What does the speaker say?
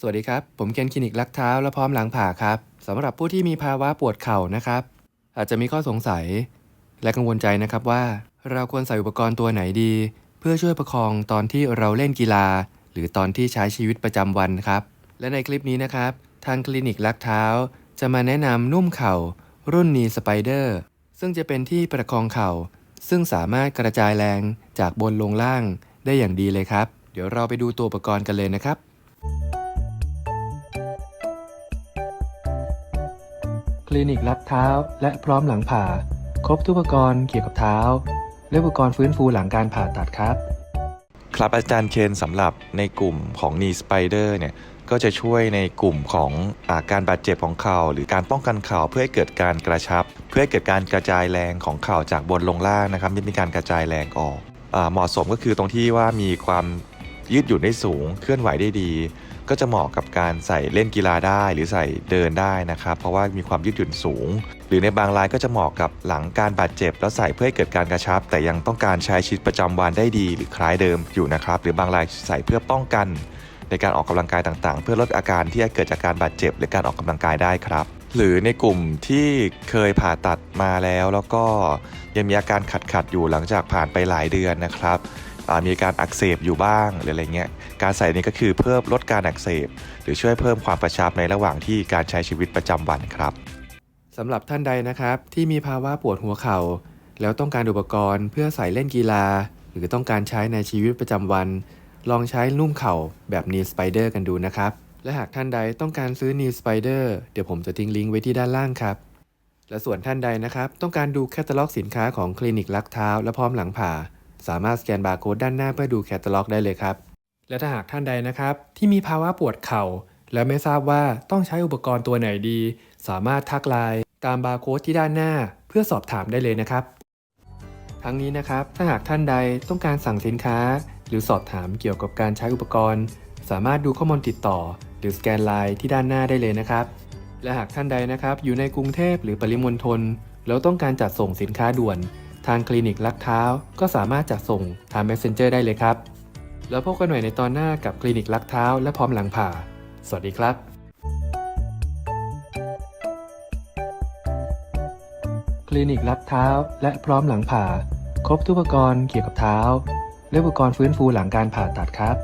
สวัสดีครับ ผมเคนคลินิกลักเท้าและพร้อมหลังผ่าครับสำหรับผู้ที่มีภาวะปวดเข่านะครับ อาจจะมีข้อสงสัย และกังวลใจนะครับว่า เราควรใส่อุปกรณ์ตัวไหนดี เพื่อช่วยประคองตอนที่เราเล่นกีฬา หรือตอนที่ใช้ชีวิตประจำวันครับ และในคลิปนี้นะครับ ทางคลินิกลักเท้า จะมาแนะนำนุ่มเข่า รุ่นนีสไปเดอร์ซึ่งจะเป็นที่ประคองเข่า ซึ่งสามารถกระจายแรงจากบนลงล่างได้อย่างดีเลยครับ เดี๋ยวเราไปดูตัวอุปกรณ์กันเลยนะครับ คลินิกรับเท้า และพร้อมหลังผ่า ครบทุกอุปกรณ์เกี่ยวกับเท้า และอุปกรณ์ฟื้นฟูหลังการผ่าตัดครับ ครับอาจารย์เคนสำหรับในกลุ่มของ knee spider เนี่ยก็จะช่วยในกลุ่มของอาการบาดเจ็บของเข่าหรือการป้องกันเข่าเพื่อให้เกิดการกระชับ เพื่อให้เกิดการกระจายแรงของเข่าจากบนลงล่างนะครับไม่มีการกระจายแรงออกอาเหมาะสมก็คือตรงที่ว่ามีความยืดหยุ่นได้สูงเคลื่อนไหวได้ดี ก็จะเหมาะกับการใส่เล่นกีฬาได้หรือใส่เดินได้นะครับ เพราะว่ามีความยืดหยุ่นสูง หรือในบางรายก็จะเหมาะกับหลังการบาดเจ็บ แล้วใส่เพื่อให้เกิดการกระชับ แต่ยังต้องการใช้ชีวิตประจำวันได้ดี หรือคล้ายเดิมอยู่นะครับ หรือบางรายใส่เพื่อป้องกัน ในการออกกำลังกายต่างๆ เพื่อลดอาการที่จะเกิดจากการบาดเจ็บ หรือการออกกำลังกายได้ครับหรือในกลุ่มที่เคยผ่าตัดมาแล้ว แล้วก็ยังมีอาการขัดๆอยู่หลังจากผ่านไปหลายเดือนนะครับ มีการอักเสบอยู่บ้างหรืออะไรเงี้ยการใส่นี้ก็คือเพิ่มลดการอักเสบ หรือช่วยเพิ่มความกระชับในระหว่างที่การใช้ชีวิตประจำวันครับสำหรับท่านใดนะครับที่มีภาวะปวดหัวเข่า แล้วต้องการอุปกรณ์เพื่อใส่เล่นกีฬา หรือต้องการใช้ในชีวิตประจำวัน ลองใช้นุ่มเข่าแบบ Knee Spider กันดูนะครับ และหากท่านใดต้องการซื้อ Knee Spider เดี๋ยวผมจะทิ้งลิงก์ไว้ที่ด้านล่างครับ และส่วนท่านใดนะครับ ต้องการดูแคตตาล็อกสินค้าของคลินิกลักเท้าและพร้อมหลังผ่า สามารถสแกนบาร์โค้ดด้านหน้าเพื่อดูแคตตาล็อกได้เลยครับ และถ้าหากท่านใดนะครับ ที่มีภาวะปวดเข่า และไม่ทราบว่าต้องใช้อุปกรณ์ตัวไหนดี สามารถทักไลน์ตามบาร์โค้ดที่ด้านหน้า เพื่อสอบถามได้เลยนะครับ ทั้งนี้นะครับถ้าหากท่านใดต้องการสั่งสินค้า หรือสอบถามเกี่ยวกับการใช้อุปกรณ์ สามารถดูข้อมูลติดต่อ หรือสแกนไลน์ที่ด้านหน้าได้เลยนะครับ และหากท่านใดนะครับอยู่ในกรุงเทพหรือปริมณฑลแล้วต้องการจัดส่งสินค้าด่วน ทางคลินิกลักเท้า ก็สามารถจัดส่งทาง Messenger ได้เลยครับ แล้วพบกันใหม่ในตอนหน้ากับคลินิกลักเท้า และพร้อมหลังผ่า สวัสดีครับคลินิกลักเท้าและพร้อมหลังผ่า ครบทุกอุปกรณ์เกี่ยวกับเท้า และอุปกรณ์ฟื้นฟูหลังการผ่าตัดครับ